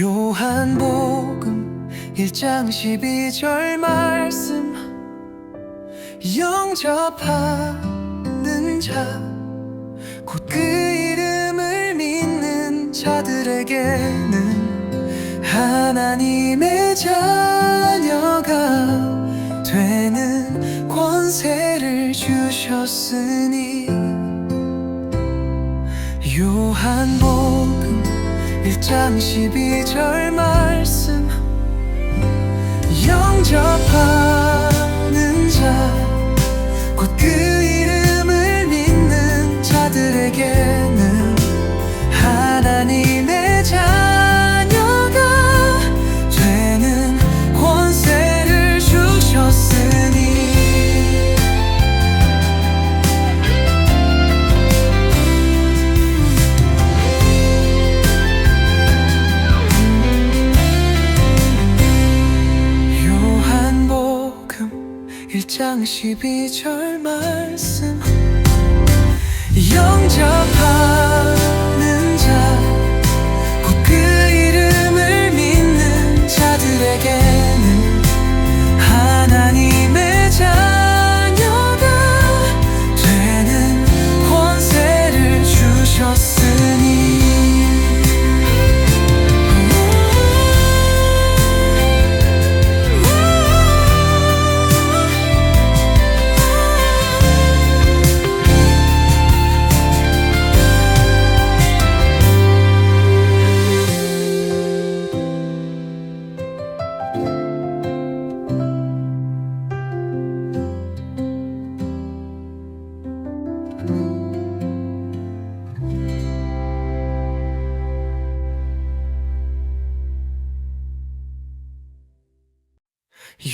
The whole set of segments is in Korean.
요한복음 1장 12절 말씀. 영접하는 자 곧 그 이름을 믿는 자들에게는 하나님의 자녀가 되는 권세를 주셨으니. 요한복음 1장 12절 말 1장 12절 말씀. 영접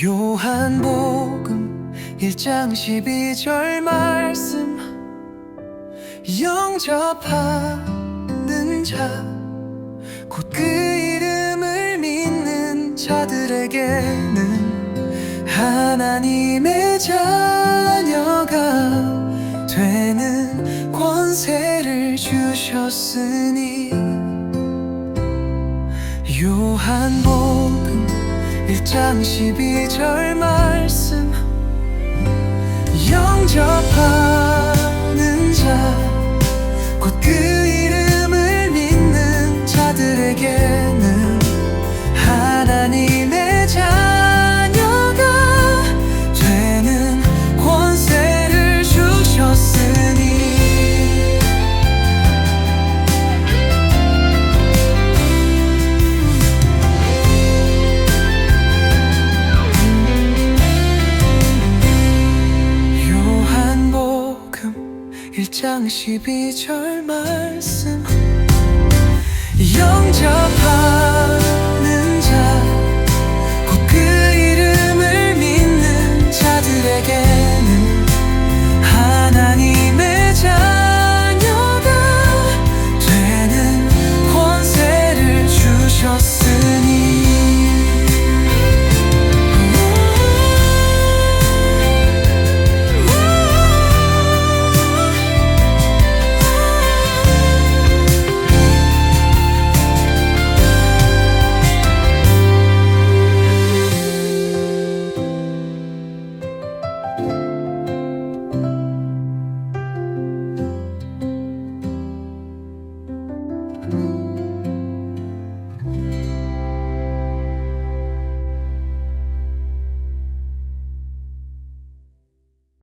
요한복음 1장 12절 말씀. 영접하는 자 곧 그 이름을 믿는 자들에게는 하나님의 자녀가 되는 권세를 주셨으니. 요한복음 1장 12절 말씀 영접하 1장 12절 말씀. 영접하